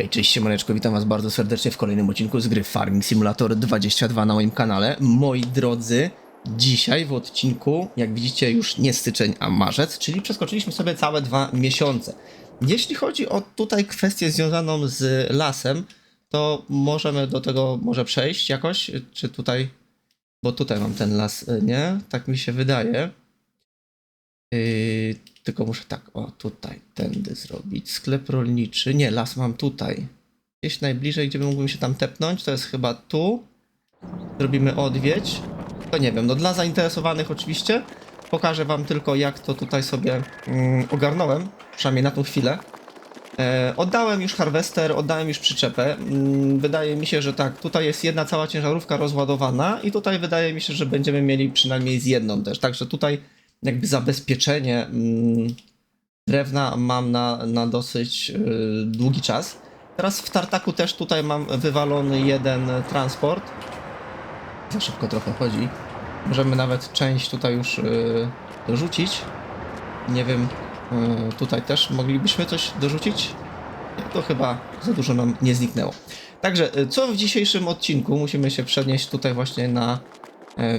Hej, cześć siemaneczko, witam was bardzo serdecznie w kolejnym odcinku z gry Farming Simulator 22 na moim kanale. Moi drodzy, dzisiaj w odcinku, jak widzicie już nie styczeń, a marzec, czyli przeskoczyliśmy sobie całe dwa miesiące. Jeśli chodzi o tutaj kwestię związaną z lasem, to możemy do tego może przejść jakoś, czy tutaj, bo tutaj mam ten las, y, nie? Tak mi się wydaje. Yy, tylko muszę tak, o tutaj, tędy zrobić. Sklep rolniczy. Nie, las mam tutaj. Gdzieś najbliżej, gdzie mógłbym się tam tepnąć, to jest chyba tu. Zrobimy odwiedź. To nie wiem, no dla zainteresowanych oczywiście. Pokażę wam tylko, jak to tutaj sobie mm, ogarnąłem, przynajmniej na tą chwilę. E, oddałem już harwester, oddałem już przyczepę. Mm, wydaje mi się, że tak, tutaj jest jedna cała ciężarówka rozładowana i tutaj wydaje mi się, że będziemy mieli przynajmniej z jedną też. Także tutaj jakby zabezpieczenie mm, drewna mam na, na dosyć y, długi czas. Teraz w tartaku też tutaj mam wywalony jeden transport. Za szybko trochę chodzi. Możemy nawet część tutaj już y, dorzucić. Nie wiem, y, tutaj też moglibyśmy coś dorzucić. To chyba za dużo nam nie zniknęło. Także co w dzisiejszym odcinku musimy się przenieść tutaj właśnie na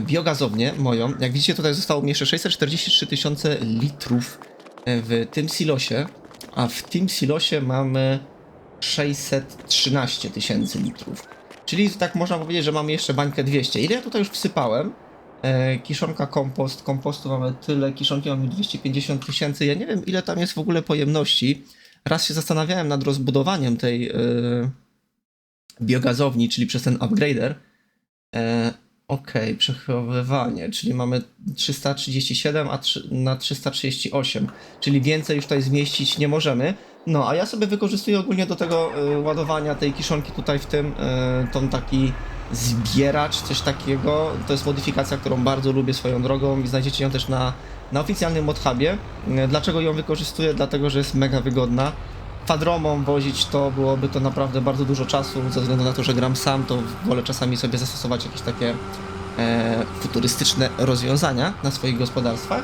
biogazownię moją. Jak widzicie tutaj zostało mi jeszcze 643 tysiące litrów e, w tym silosie, a w tym silosie mamy 613 tysięcy litrów. Czyli tak można powiedzieć, że mamy jeszcze bańkę 200. Ile ja tutaj już wsypałem? E, kiszonka kompost, kompostu mamy tyle, kiszonki mamy 250 tysięcy. Ja nie wiem ile tam jest w ogóle pojemności. Raz się zastanawiałem nad rozbudowaniem tej e, biogazowni, czyli przez ten upgrader. E, Okej, przechowywanie, czyli mamy 337 a trzy- na 338, czyli więcej już tutaj zmieścić nie możemy. No, a ja sobie wykorzystuję ogólnie do tego y, ładowania tej kiszonki tutaj w tym, y, tą taki zbieracz, coś takiego. To jest modyfikacja, którą bardzo lubię swoją drogą i znajdziecie ją też na, na oficjalnym modhubie. Y, Dlaczego ją wykorzystuję? Dlatego, że jest mega wygodna. Fadromą wozić to byłoby to naprawdę bardzo dużo czasu, ze względu na to, że gram sam, to wolę czasami sobie zastosować jakieś takie e, futurystyczne rozwiązania na swoich gospodarstwach.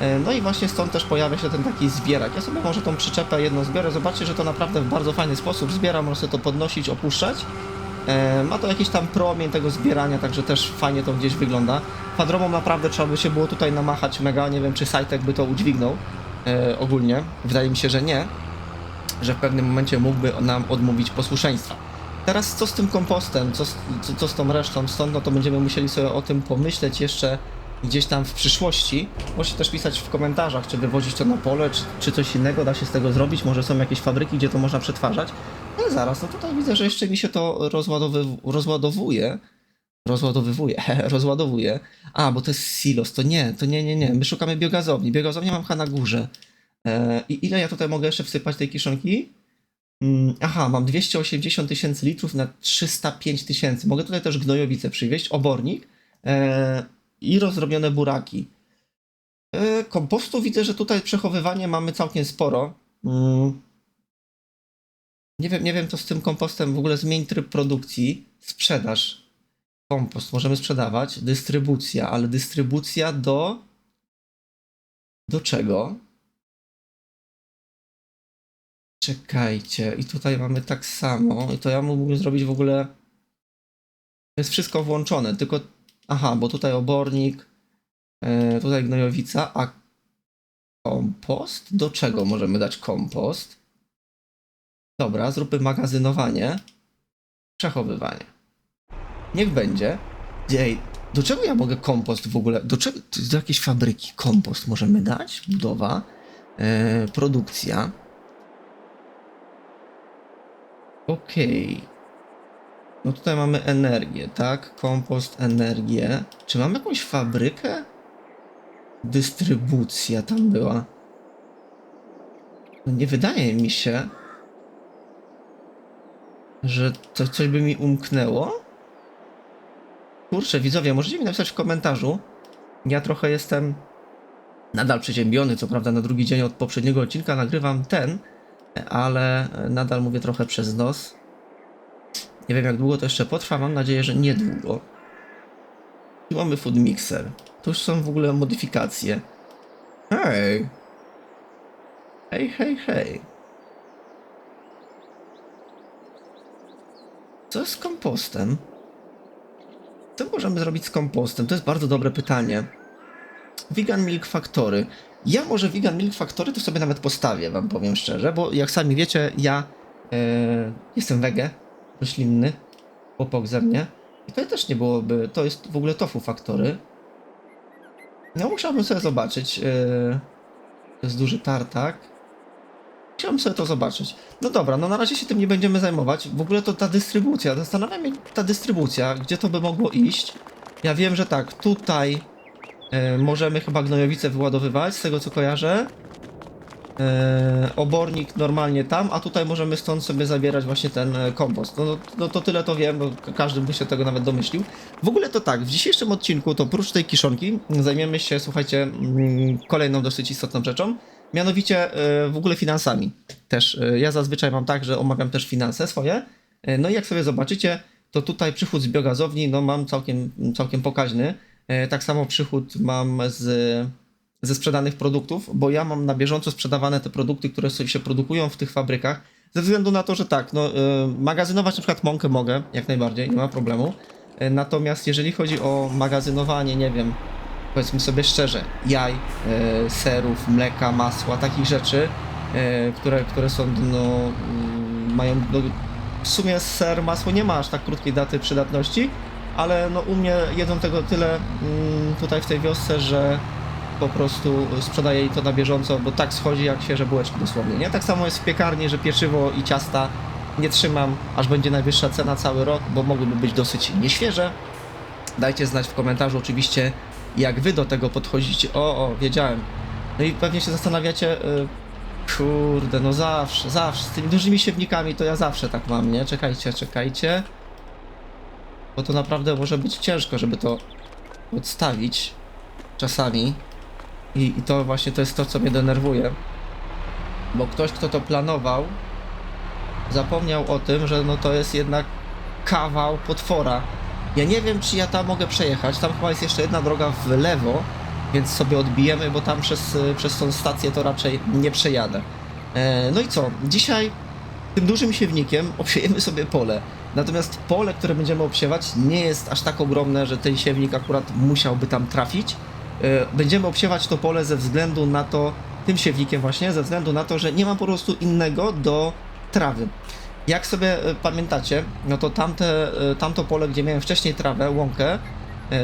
E, No i właśnie stąd też pojawia się ten taki zbierak. Ja sobie może tą przyczepę jedną zbiorę. Zobaczcie, że to naprawdę w bardzo fajny sposób zbiera. Można sobie to podnosić, opuszczać. E, Ma to jakiś tam promień tego zbierania, także też fajnie to gdzieś wygląda. Kwadromą naprawdę trzeba by się było tutaj namachać mega. Nie wiem, czy Sajtek by to udźwignął e, ogólnie. Wydaje mi się, że nie. Że w pewnym momencie mógłby nam odmówić posłuszeństwa. Teraz co z tym kompostem, co z, co, co z tą resztą, stąd no to będziemy musieli sobie o tym pomyśleć jeszcze gdzieś tam w przyszłości. Możecie też pisać w komentarzach, czy wywozić to na pole, czy, czy coś innego da się z tego zrobić. Może są jakieś fabryki, gdzie to można przetwarzać. Ale zaraz, no tutaj widzę, że jeszcze mi się to rozładowy, rozładowuje. Rozładowywuje, rozładowuje. A, bo to jest silos, to nie, to nie, nie, nie. My szukamy biogazowni. Biogazownię mam chyba na górze. E, I ile ja tutaj mogę jeszcze wsypać tej kiszonki? Mm, Aha, mam 280 tysięcy litrów na 305 tysięcy. Mogę tutaj też gnojowice przywieźć, obornik e, i rozrobione buraki. E, kompostu widzę, że tutaj przechowywanie mamy całkiem sporo. Mm. Nie wiem, nie wiem co z tym kompostem. W ogóle zmień tryb produkcji. Sprzedaż. Kompost możemy sprzedawać. Dystrybucja, ale dystrybucja do. Do czego? Czekajcie, i tutaj mamy tak samo. I to ja mógłbym zrobić w ogóle. To jest wszystko włączone, tylko. Aha, bo tutaj obornik, e, tutaj gnojowica, a kompost? Do czego możemy dać kompost? Dobra, zróbmy magazynowanie, przechowywanie. Niech będzie. Ej, do czego ja mogę kompost w ogóle? Do, czego, do jakiejś fabryki kompost możemy dać? Budowa, e, produkcja. Okej. No tutaj mamy energię, tak? Kompost, energię. Czy mamy jakąś fabrykę? Dystrybucja tam była. No nie wydaje mi się, że to coś by mi umknęło. Kurczę, widzowie, możecie mi napisać w komentarzu. Ja trochę jestem nadal przeziębiony, co prawda na drugi dzień od poprzedniego odcinka nagrywam ten, ale nadal mówię trochę przez nos. Nie wiem jak długo to jeszcze potrwa, mam nadzieję, że niedługo. Tu mamy food mixer. To już są w ogóle modyfikacje. Hej. Hej, hej, hej. Co z kompostem? Co możemy zrobić z kompostem? To jest bardzo dobre pytanie. Vegan Milk Factory. Ja może Vegan Milk Factory to sobie nawet postawię, wam powiem szczerze, bo jak sami wiecie, ja e, jestem wege, roślinny, chłopak ze mnie. I to też nie byłoby, to jest w ogóle tofu Factory. No musiałbym sobie zobaczyć. e, to jest duży tartak. Chciałbym sobie to zobaczyć. No dobra, no na razie się tym nie będziemy zajmować. W ogóle to ta dystrybucja, zastanawiam się ta dystrybucja, gdzie to by mogło iść. Ja wiem, że tak, tutaj e, możemy chyba gnojowice wyładowywać, z tego co kojarzę. E, obornik normalnie tam, a tutaj możemy stąd sobie zabierać właśnie ten e, kompost. No, no, no to tyle to wiem, bo ka- każdy by się tego nawet domyślił. W ogóle to tak, w dzisiejszym odcinku to oprócz tej kiszonki zajmiemy się, słuchajcie, mm, kolejną dosyć istotną rzeczą. Mianowicie e, w ogóle finansami. Też ja zazwyczaj mam tak, że omawiam też finanse swoje. No i jak sobie zobaczycie, to tutaj przychód z biogazowni no mam całkiem, całkiem pokaźny. E, Tak samo przychód mam z, ze sprzedanych produktów, bo ja mam na bieżąco sprzedawane te produkty, które się produkują w tych fabrykach. Ze względu na to, że tak, no, e, magazynować na przykład mąkę mogę, jak najbardziej, nie ma problemu. E, Natomiast jeżeli chodzi o magazynowanie, nie wiem, powiedzmy sobie szczerze, jaj, serów, mleka, masła, takich rzeczy, które, które są, no, mm, mają, no, w sumie ser, masło nie ma aż tak krótkiej daty przydatności, ale no u mnie jedzą tego tyle mm, tutaj w tej wiosce, że po prostu sprzedaję jej to na bieżąco, bo tak schodzi jak świeże bułeczki dosłownie, nie? Tak samo jest w piekarni, że pieczywo i ciasta nie trzymam, aż będzie najwyższa cena cały rok, bo mogłyby być dosyć nieświeże. Dajcie znać w komentarzu oczywiście, jak wy do tego podchodzicie. O, o, wiedziałem. No i pewnie się zastanawiacie, y, kurde, no zawsze, zawsze, z tymi dużymi siewnikami to ja zawsze tak mam, nie? Czekajcie, czekajcie. Bo to naprawdę może być ciężko, żeby to odstawić czasami. I, I to właśnie to jest to, co mnie denerwuje. Bo ktoś, kto to planował, zapomniał o tym, że no to jest jednak kawał potwora. Ja nie wiem, czy ja tam mogę przejechać. Tam chyba jest jeszcze jedna droga w lewo, więc sobie odbijemy, bo tam przez, przez tą stację to raczej nie przejadę. E, no i co? Dzisiaj tym dużym siewnikiem obsiejemy sobie pole. Natomiast pole, które będziemy obsiewać, nie jest aż tak ogromne, że ten siewnik akurat musiałby tam trafić. E, Będziemy obsiewać to pole ze względu na to, tym siewnikiem właśnie, ze względu na to, że nie mam po prostu innego do trawy. Jak sobie e, pamiętacie, no to tamte, e, tamto pole, gdzie miałem wcześniej trawę, łąkę,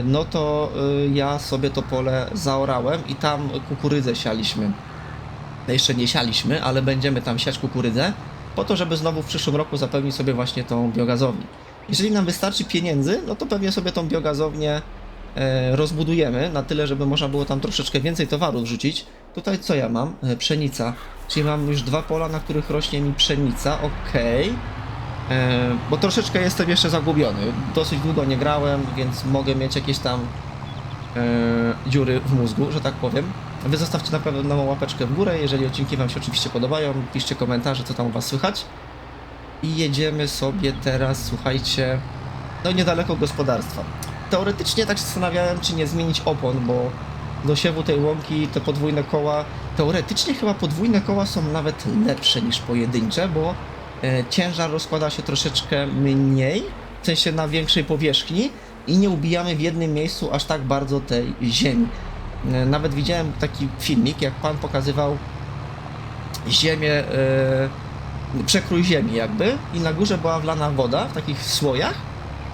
no to ja sobie to pole zaorałem i tam kukurydzę sialiśmy. Jeszcze nie sialiśmy, ale będziemy tam siać kukurydzę, po to, żeby znowu w przyszłym roku zapełnić sobie właśnie tą biogazownię. Jeżeli nam wystarczy pieniędzy, no to pewnie sobie tą biogazownię e, rozbudujemy na tyle, żeby można było tam troszeczkę więcej towaru wrzucić. Tutaj co ja mam? E, pszenica. Czyli mam już dwa pola, na których rośnie mi pszenica, okej. E, Bo troszeczkę jestem jeszcze zagubiony. Dosyć długo nie grałem, więc mogę mieć jakieś tam e, dziury w mózgu, że tak powiem. Wy zostawcie na pewno łapeczkę w górę, jeżeli odcinki Wam się oczywiście podobają, piszcie komentarze, co tam u Was słychać. I jedziemy sobie teraz, słuchajcie, no niedaleko gospodarstwa. Teoretycznie tak się zastanawiałem, czy nie zmienić opon, bo do siewu tej łąki te podwójne koła, teoretycznie chyba podwójne koła są nawet lepsze niż pojedyncze, bo e, ciężar rozkłada się troszeczkę mniej, w sensie na większej powierzchni i nie ubijamy w jednym miejscu aż tak bardzo tej ziemi. E, Nawet widziałem taki filmik, jak pan pokazywał ziemię, e, przekrój ziemi jakby i na górze była wlana woda w takich słojach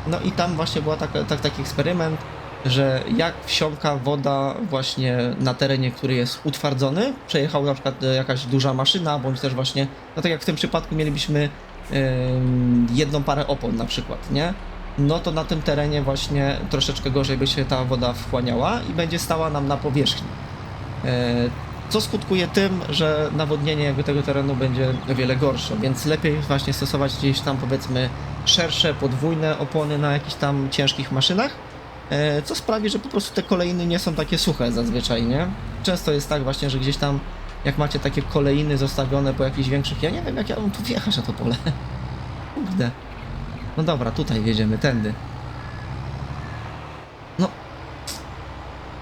no i tam właśnie była taka, tak, taki eksperyment, że jak wsiąka woda właśnie na terenie, który jest utwardzony, przejechał na przykład e, jakaś duża maszyna, bądź też właśnie, no tak jak w tym przypadku mielibyśmy jedną parę opon na przykład, nie? No to na tym terenie właśnie troszeczkę gorzej by się ta woda wchłaniała i będzie stała nam na powierzchni. E, Co skutkuje tym, że nawodnienie jakby tego terenu będzie o wiele gorsze, więc lepiej właśnie stosować gdzieś tam powiedzmy szersze, podwójne opony na jakichś tam ciężkich maszynach, e, co sprawi, że po prostu te kolejny nie są takie suche zazwyczaj, nie? Często jest tak właśnie, że gdzieś tam jak macie takie kolejny zostawione po jakichś większych, ja nie wiem jak ja mam tu wjechać na to pole. Kurde. No dobra, tutaj wjedziemy, tędy. No.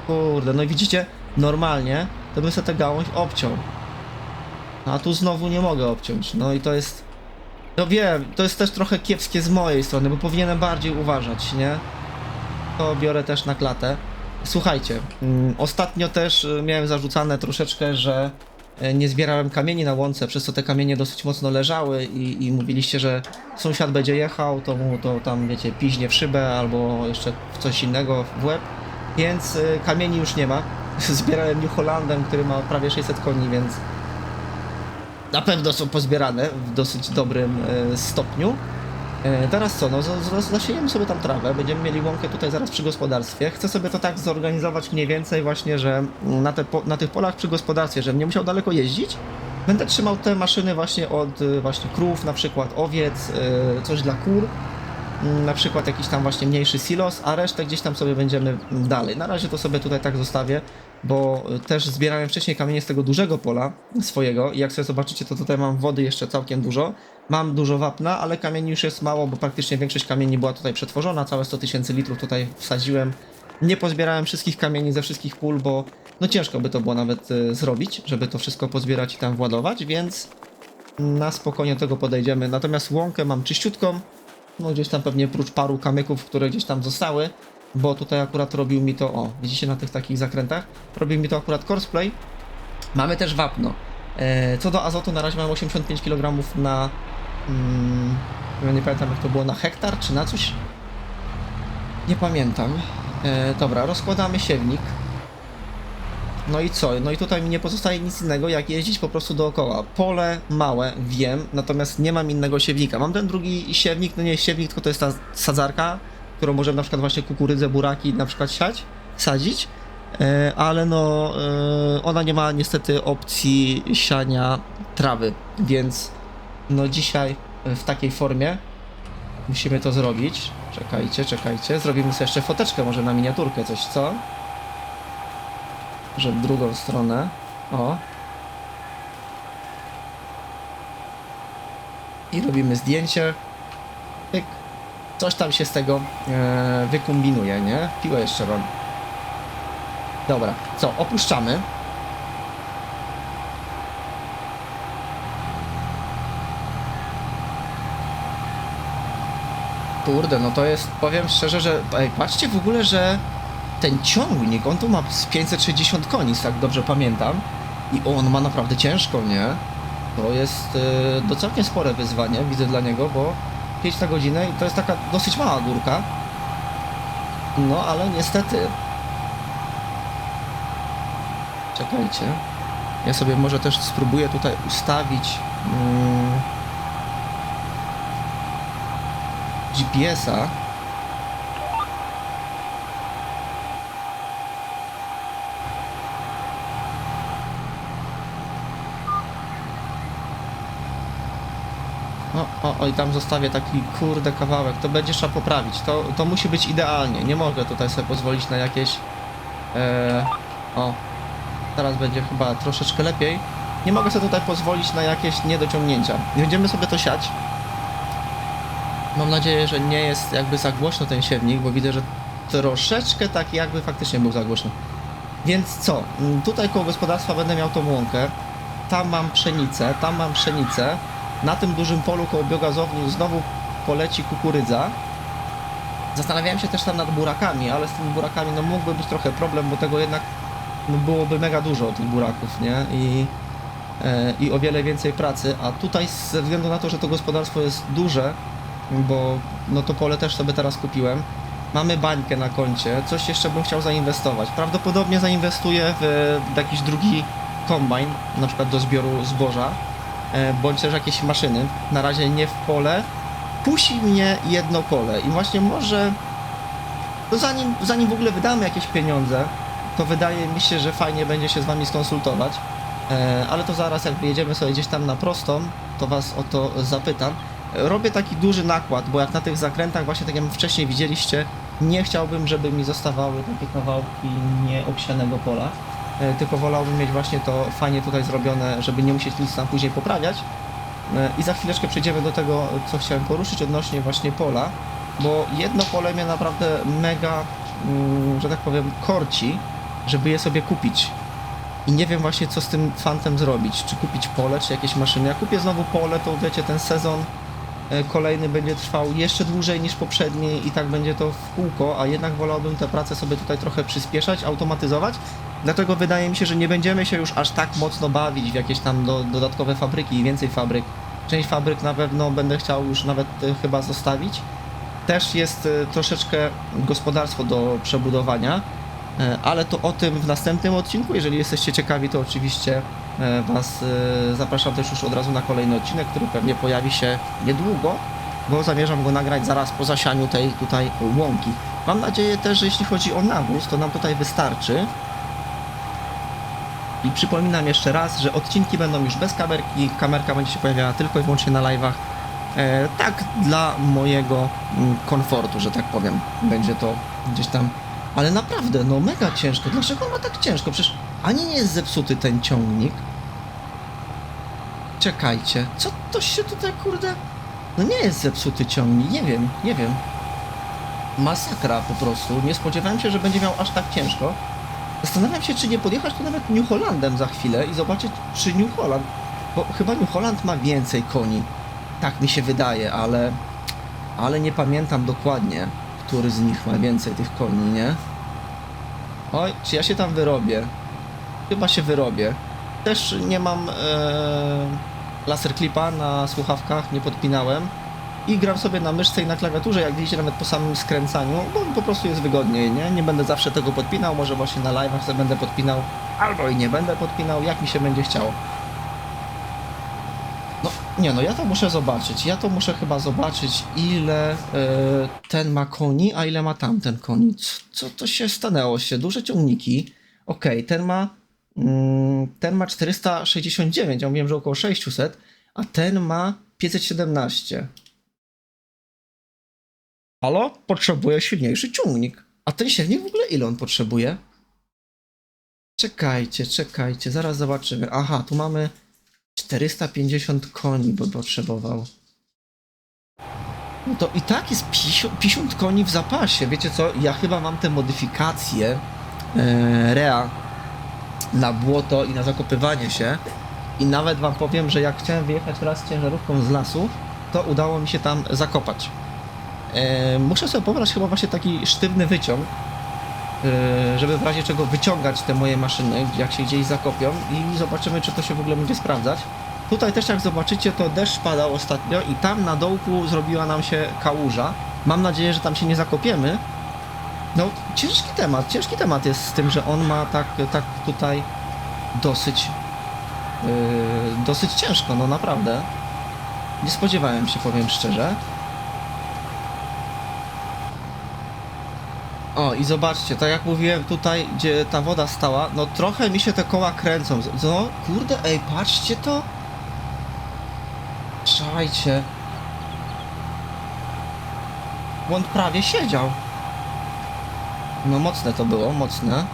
Kurde, no i widzicie, normalnie to bym sobie tę gałąź obciął. No a tu znowu nie mogę obciąć. No i to jest No wiem, to jest też trochę kiepskie z mojej strony, bo powinienem bardziej uważać, nie? To biorę też na klatę. Słuchajcie, mm, ostatnio też y, miałem zarzucane troszeczkę, że nie zbierałem kamieni na łące, przez co te kamienie dosyć mocno leżały i, i mówiliście, że sąsiad będzie jechał, to mu to tam, wiecie, piźnie w szybę albo jeszcze w coś innego w łeb, więc y, kamieni już nie ma. Zbierałem New Hollandem, który ma prawie 600 koni, więc na pewno są pozbierane w dosyć dobrym e, stopniu. E, teraz co, no zasiejemy sobie tam trawę, będziemy mieli łąkę tutaj zaraz przy gospodarstwie. Chcę sobie to tak zorganizować mniej więcej właśnie, że na, te, na tych polach przy gospodarstwie, żebym nie musiał daleko jeździć. Będę trzymał te maszyny właśnie od e, właśnie krów, na przykład owiec, e, coś dla kur. Mm, Na przykład jakiś tam właśnie mniejszy silos, a resztę gdzieś tam sobie będziemy dalej. Na razie to sobie tutaj tak zostawię, bo też zbierałem wcześniej kamienie z tego dużego pola swojego i jak sobie zobaczycie, to tutaj mam wody jeszcze całkiem dużo. Mam dużo wapna, ale kamieni już jest mało, bo praktycznie większość kamieni była tutaj przetworzona, całe 100 tysięcy litrów tutaj wsadziłem. Nie pozbierałem wszystkich kamieni ze wszystkich pól, bo no ciężko by to było nawet y, zrobić, żeby to wszystko pozbierać i tam władować, więc na spokojnie do tego podejdziemy. Natomiast łąkę mam czyściutką, no gdzieś tam pewnie prócz paru kamyków, które gdzieś tam zostały, bo tutaj akurat robił mi to, o, widzicie na tych takich zakrętach, robił mi to akurat Courseplay. Mamy też wapno. E, co do azotu, na razie mam 85 kg na, mm, nie pamiętam jak to było, na hektar czy na coś? Nie pamiętam. E, dobra, rozkładamy siewnik. No i co? No i tutaj mi nie pozostaje nic innego, jak jeździć po prostu dookoła. Pole małe, wiem, natomiast nie mam innego siewnika. Mam ten drugi siewnik, no nie siewnik, tylko to jest ta sadzarka, którą możemy na przykład właśnie kukurydzę, buraki na przykład siać, sadzić, e, ale no e, ona nie ma niestety opcji siania trawy, więc no dzisiaj w takiej formie musimy to zrobić. Czekajcie, czekajcie, zrobimy sobie jeszcze foteczkę może na miniaturkę, coś co? że w drugą stronę. O. I robimy zdjęcie. Pyk. Coś tam się z tego e, wykombinuje, nie? Piłę jeszcze mam. Dobra, co? Opuszczamy. Kurde, no to jest, powiem szczerze, że ej, patrzcie w ogóle, że ten ciągnik, on tu ma z 560 koni, tak dobrze pamiętam. I on ma naprawdę ciężko, nie? To jest yy, to całkiem spore wyzwanie, widzę dla niego, bo 5 na godzinę i to jest taka dosyć mała górka. No, ale niestety. Czekajcie. Ja sobie może też spróbuję tutaj ustawić mm, GPS-a. O, o, o, i tam zostawię taki kurde kawałek. To będzie trzeba poprawić. To, to musi być idealnie. Nie mogę tutaj sobie pozwolić na jakieś. E, o, teraz będzie chyba troszeczkę lepiej. Nie mogę sobie tutaj pozwolić na jakieś niedociągnięcia. Będziemy sobie to siać. Mam nadzieję, że nie jest jakby za głośno ten siewnik, bo widzę, że troszeczkę tak jakby faktycznie był za głośno. Więc co? Mm, Tutaj koło gospodarstwa będę miał tą łąkę. Tam mam pszenicę, tam mam pszenicę. Na tym dużym polu koło biogazowni znowu poleci kukurydza. Zastanawiałem się też tam nad burakami, ale z tymi burakami no mógłby być trochę problem, bo tego jednak no, byłoby mega dużo tych buraków, nie? I, e, I o wiele więcej pracy, a tutaj ze względu na to, że to gospodarstwo jest duże, bo no to pole też sobie teraz kupiłem, mamy bańkę na koncie, coś jeszcze bym chciał zainwestować. Prawdopodobnie zainwestuję w, w jakiś drugi kombajn, na przykład do zbioru zboża, bądź też jakieś maszyny. Na razie nie w pole. Kusi mnie jedno pole i właśnie może to zanim, zanim w ogóle wydamy jakieś pieniądze, to wydaje mi się, że fajnie będzie się z wami skonsultować. E, ale to zaraz jak wyjedziemy sobie gdzieś tam na prostą, to was o to zapytam. E, Robię taki duży nakład, bo jak na tych zakrętach, właśnie tak jak wcześniej widzieliście, nie chciałbym, żeby mi zostawały takie kawałki nieobsianego pola. E, Tylko wolałbym mieć właśnie to fajnie tutaj zrobione, żeby nie musieć nic tam później poprawiać. E, I za chwileczkę przejdziemy do tego, co chciałem poruszyć odnośnie właśnie pola, bo jedno pole mnie naprawdę mega, mm, że tak powiem, korci, żeby je sobie kupić. I nie wiem właśnie, co z tym fantem zrobić. Czy kupić pole, czy jakieś maszyny. Jak kupię znowu pole, to wiecie, ten sezon e, kolejny będzie trwał jeszcze dłużej niż poprzedni i tak będzie to w kółko, a jednak wolałbym tę pracę sobie tutaj trochę przyspieszać, automatyzować. Dlatego wydaje mi się, że nie będziemy się już aż tak mocno bawić w jakieś tam do, dodatkowe fabryki i więcej fabryk. Część fabryk na pewno będę chciał już nawet e, chyba zostawić. Też jest e, troszeczkę gospodarstwo do przebudowania, e, ale to o tym w następnym odcinku. Jeżeli jesteście ciekawi, to oczywiście Was zapraszam też już od razu na kolejny odcinek, który pewnie pojawi się niedługo, bo zamierzam go nagrać zaraz po zasianiu tej tutaj łąki. Mam nadzieję też, że jeśli chodzi o nawóz, to nam tutaj wystarczy. I przypominam jeszcze raz, że odcinki będą już bez kamerki, kamerka będzie się pojawiała tylko i wyłącznie na live'ach. E, tak dla mojego mm, komfortu, że tak powiem. Będzie to gdzieś tam. Ale naprawdę, no mega ciężko. Dlaczego ma tak ciężko? Przecież ani nie jest zepsuty ten ciągnik. Czekajcie, co to się tutaj kurde. No nie jest zepsuty ciągnik, nie wiem, nie wiem. Masakra po prostu. Nie spodziewałem się, że będzie miał aż tak ciężko. Zastanawiam się, czy nie podjechać tu nawet New Hollandem za chwilę i zobaczyć, czy New Holland. Bo chyba New Holland ma więcej koni. Tak mi się wydaje, ale. Ale nie pamiętam dokładnie, który z nich ma więcej tych koni, nie? Oj, czy ja się tam wyrobię? Chyba się wyrobię. Też nie mam e, laser clipa na słuchawkach, nie podpinałem. I gram sobie na myszce i na klawiaturze, jak widzicie, nawet po samym skręcaniu, bo po prostu jest wygodniej, nie? Nie będę zawsze tego podpinał, może właśnie na live'ach sobie będę podpinał, albo i nie będę podpinał, jak mi się będzie chciało. No, nie no, ja to muszę zobaczyć. Ja to muszę chyba zobaczyć, ile e, ten ma koni, a ile ma tamten koni. Co, to się stanęło się? Duże ciągniki. Okej, ten ma mm, ten ma 469, ja mówiłem, że około 600, a ten ma 517. Halo? Potrzebuje silniejszy ciągnik. A ten silnik w ogóle ile on potrzebuje? Czekajcie, czekajcie, zaraz zobaczymy. Aha, tu mamy 450 koni, bo potrzebował. No to i tak jest 50, 50 koni w zapasie. Wiecie co? Ja chyba mam te modyfikacje e, Rea na błoto i na zakopywanie się. I nawet wam powiem, że jak chciałem wyjechać raz ciężarówką z lasu, to udało mi się tam zakopać. E, muszę sobie pobrać chyba właśnie taki sztywny wyciąg, e, żeby w razie czego wyciągać te moje maszyny, jak się gdzieś zakopią i zobaczymy, czy to się w ogóle będzie sprawdzać. Tutaj też jak zobaczycie, to deszcz padał ostatnio i tam na dołku zrobiła nam się kałuża. Mam nadzieję, że tam się nie zakopiemy. No, ciężki temat, ciężki temat jest z tym, że on ma tak, tak tutaj dosyć, yy, dosyć ciężko, no naprawdę. Nie spodziewałem się, powiem szczerze. O, i zobaczcie, tak jak mówiłem tutaj, gdzie ta woda stała, no trochę mi się te koła kręcą. No, kurde, ej, patrzcie to. Czajcie. On prawie siedział. No mocne to było, mocne.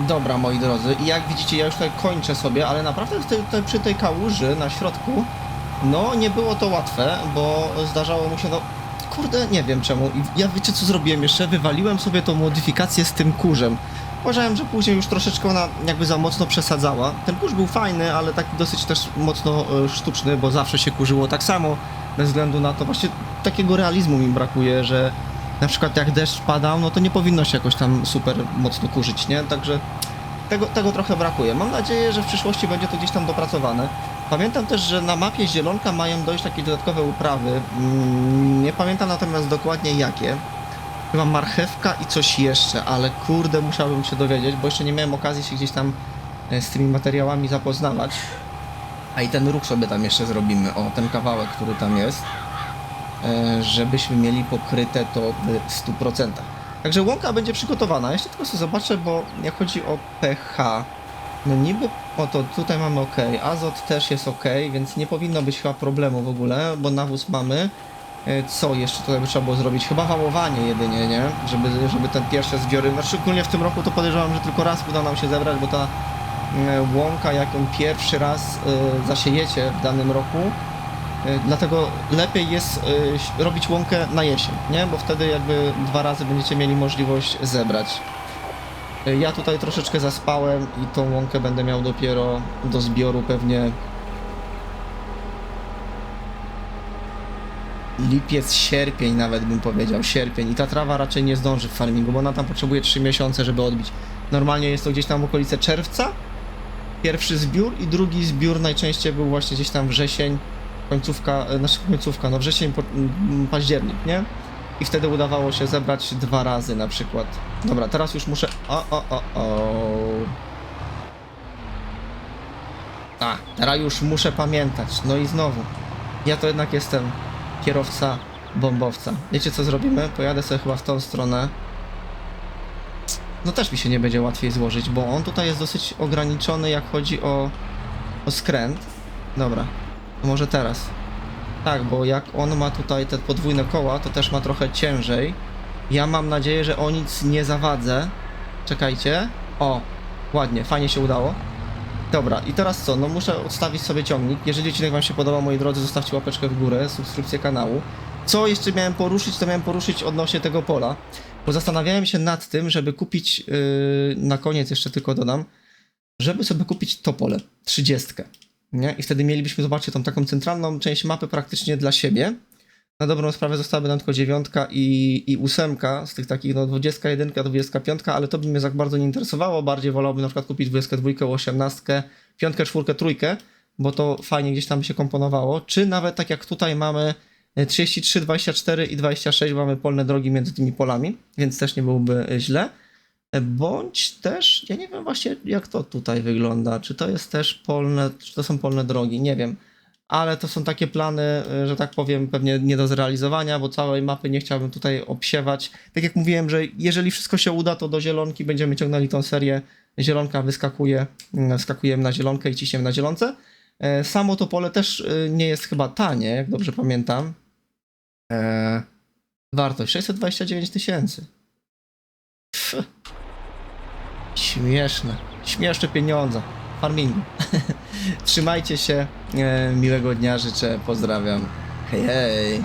Dobra, moi drodzy, i jak widzicie, ja już tutaj kończę sobie, ale naprawdę tutaj, tutaj przy tej kałuży na środku, no nie było to łatwe, bo zdarzało mu się, no kurde, nie wiem czemu. I ja wiecie co zrobiłem jeszcze? Wywaliłem sobie tą modyfikację z tym kurzem. Uważałem, że później już troszeczkę ona jakby za mocno przesadzała. Ten kurz był fajny, ale taki dosyć też mocno e, sztuczny, bo zawsze się kurzyło tak samo, bez względu na to właśnie takiego realizmu mi brakuje, że na przykład jak deszcz padał, no to nie powinno się jakoś tam super mocno kurzyć, nie? Także tego, tego trochę brakuje. Mam nadzieję, że w przyszłości będzie to gdzieś tam dopracowane. Pamiętam też, że na mapie Zielonka mają dojść takie dodatkowe uprawy. Mm, Nie pamiętam natomiast dokładnie jakie. Chyba marchewka i coś jeszcze, ale kurde musiałbym się dowiedzieć, bo jeszcze nie miałem okazji się gdzieś tam e, z tymi materiałami zapoznawać. A i ten ruch sobie tam jeszcze zrobimy, o ten kawałek, który tam jest, e, żebyśmy mieli pokryte to w 100%. Także łąka będzie przygotowana. Jeszcze tylko sobie zobaczę, bo jak chodzi o pH, no niby, o to tutaj mamy ok, azot też jest ok, więc nie powinno być chyba problemu w ogóle, bo nawóz mamy. E, Co jeszcze tutaj by trzeba było zrobić? Chyba wałowanie jedynie, nie? Żeby, żeby ten pierwsze zbiory, no szczególnie w tym roku to podejrzewam, że tylko raz uda nam się zebrać, bo ta e, łąka, jak ją pierwszy raz e, zasiejecie w danym roku, dlatego lepiej jest robić łąkę na jesień, nie? Bo wtedy jakby dwa razy będziecie mieli możliwość zebrać. Ja tutaj troszeczkę zaspałem i tą łąkę będę miał dopiero do zbioru pewnie lipiec, sierpień nawet bym powiedział, sierpień i ta trawa raczej nie zdąży w farmingu, bo ona tam potrzebuje 3 miesiące, żeby odbić. Normalnie jest to gdzieś tam w okolice czerwca, pierwszy zbiór i drugi zbiór najczęściej był właśnie gdzieś tam wrzesień, końcówka, e, znaczy końcówka, no wrzesień, październik, nie? I wtedy udawało się zebrać dwa razy na przykład. Dobra, teraz już muszę... O, o, o, o. A, teraz już muszę pamiętać. No i znowu. Ja to jednak jestem kierowca bombowca. Wiecie co zrobimy? Pojadę sobie chyba w tą stronę. No też mi się nie będzie łatwiej złożyć, bo on tutaj jest dosyć ograniczony, jak chodzi o, o skręt. Dobra, może teraz. Tak, bo jak on ma tutaj te podwójne koła, to też ma trochę ciężej. Ja mam nadzieję, że o nic nie zawadzę. Czekajcie. O, ładnie, fajnie się udało. Dobra, i teraz co? No muszę odstawić sobie ciągnik. Jeżeli odcinek Wam się podobał, moi drodzy, zostawcie łapeczkę w górę, subskrypcję kanału. Co jeszcze miałem poruszyć, to miałem poruszyć odnośnie tego pola, bo zastanawiałem się nad tym, żeby kupić, yy, na koniec jeszcze tylko dodam, żeby sobie kupić to pole, 30. Nie? I wtedy mielibyśmy, zobaczcie, tą taką centralną część mapy praktycznie dla siebie. Na dobrą sprawę zostałaby nam tylko dziewiątka i, i ósemka z tych takich, no 21, 25, ale to by mnie tak bardzo nie interesowało. Bardziej wolałbym na przykład kupić 22, 18, 5, 4, trójkę, bo to fajnie gdzieś tam by się komponowało. Czy nawet tak jak tutaj mamy e, 33, 24 i 26, mamy polne drogi między tymi polami, więc też nie byłoby e, źle. E, Bądź też, ja nie wiem właśnie jak to tutaj wygląda, czy to jest też polne, czy to są polne drogi, nie wiem ale to są takie plany, y, że tak powiem, pewnie nie do zrealizowania, bo całej mapy nie chciałbym tutaj obsiewać. Tak jak mówiłem, że jeżeli wszystko się uda, to do zielonki będziemy ciągnęli tą serię. Zielonka wyskakuje, mm, skakujemy na zielonkę i ciśniemy na zielonce. E, Samo to pole też nie jest chyba tanie, jak dobrze pamiętam. E, Wartość 629 tysięcy. Śmieszne. Śmieszne pieniądze. Farmingu. Trzymajcie się. E, miłego dnia życzę. Pozdrawiam. Hej, hej.